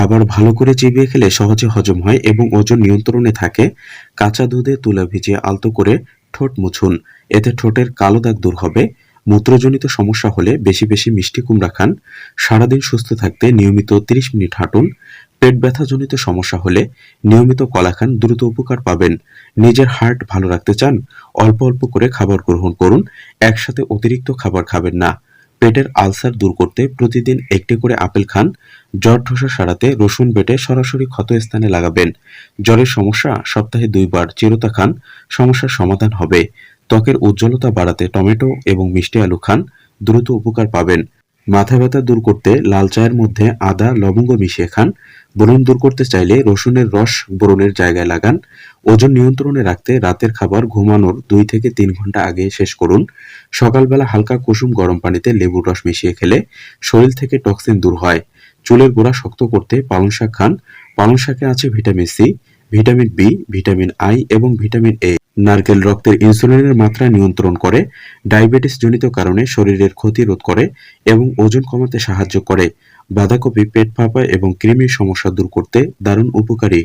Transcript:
খাবার ভালো করে চিবিয়ে খেলে সহজে হজম হয় এবং ওজন নিয়ন্ত্রণে থাকে। কাঁচা দুধে তুলা ভিজিয়ে আলতো করে ঠোঁট মুছুন। এতে ঠোঁটের কালো দাগ দূর হবে। মূত্রজনিত সমস্যা হলে বেশি বেশি মিষ্টি কুমড়া খান। সারাদিন সুস্থ থাকতে নিয়মিত 30 মিনিট হাঁটুন। পেট ব্যথাজনিত সমস্যা হলে নিয়মিত কলা খান, দ্রুত উপকার পাবেন। নিজের হার্ট ভালো রাখতে চান, অল্প অল্প করে খাবার গ্রহণ করুন। একসাথে অতিরিক্ত খাবার খাবেন না। পেটের আলসার দূর করতে প্রতিদিন একটি করে আপেল খান। জ্বর ঠোসা সারাতে রসুন বেটে সরাসরি ক্ষত স্থানে লাগাবেন। জ্বরের সমস্যা, সপ্তাহে দুইবার চিরতা খান, সমস্যার সমাধান হবে। ত্বকের উজ্জ্বলতা বাড়াতে টমেটো এবং মিষ্টি আলু খান, দ্রুত উপকার পাবেন। মাথা ব্যথা দূর করতে লাল চায়ের মধ্যে আদা, লবঙ্গ মিশিয়ে খান। ব্রণ দূর করতে চাইলে রসুনের রস ব্রণের জায়গায় লাগান। ওজন নিয়ন্ত্রণে রাখতে রাতের খাবার ঘুমানোর দুই থেকে তিন ঘণ্টা আগে শেষ করুন। সকালবেলা হালকা কুসুম গরম পানিতে লেবুর রস মিশিয়ে খেলে শরীর থেকে টক্সিন দূর হয়। চুলের গোড়া শক্ত করতে পালং শাক খান। পালং শাকে আছে vitamin C. Vitamin B vitamin I এবং ভিটামিন এ নারকেল রক্তের ইনসুলিনের মাত্রা নিয়ন্ত্রণ করে, ডায়াবেটিস জনিত কারণে শরীরের ক্ষতি রোধ করে এবং ওজন কমাতে সাহায্য করে। বাঁধাকপি, পেট ফাঁপা এবং কৃমির সমস্যা দূর করতে দারুণ উপকারী।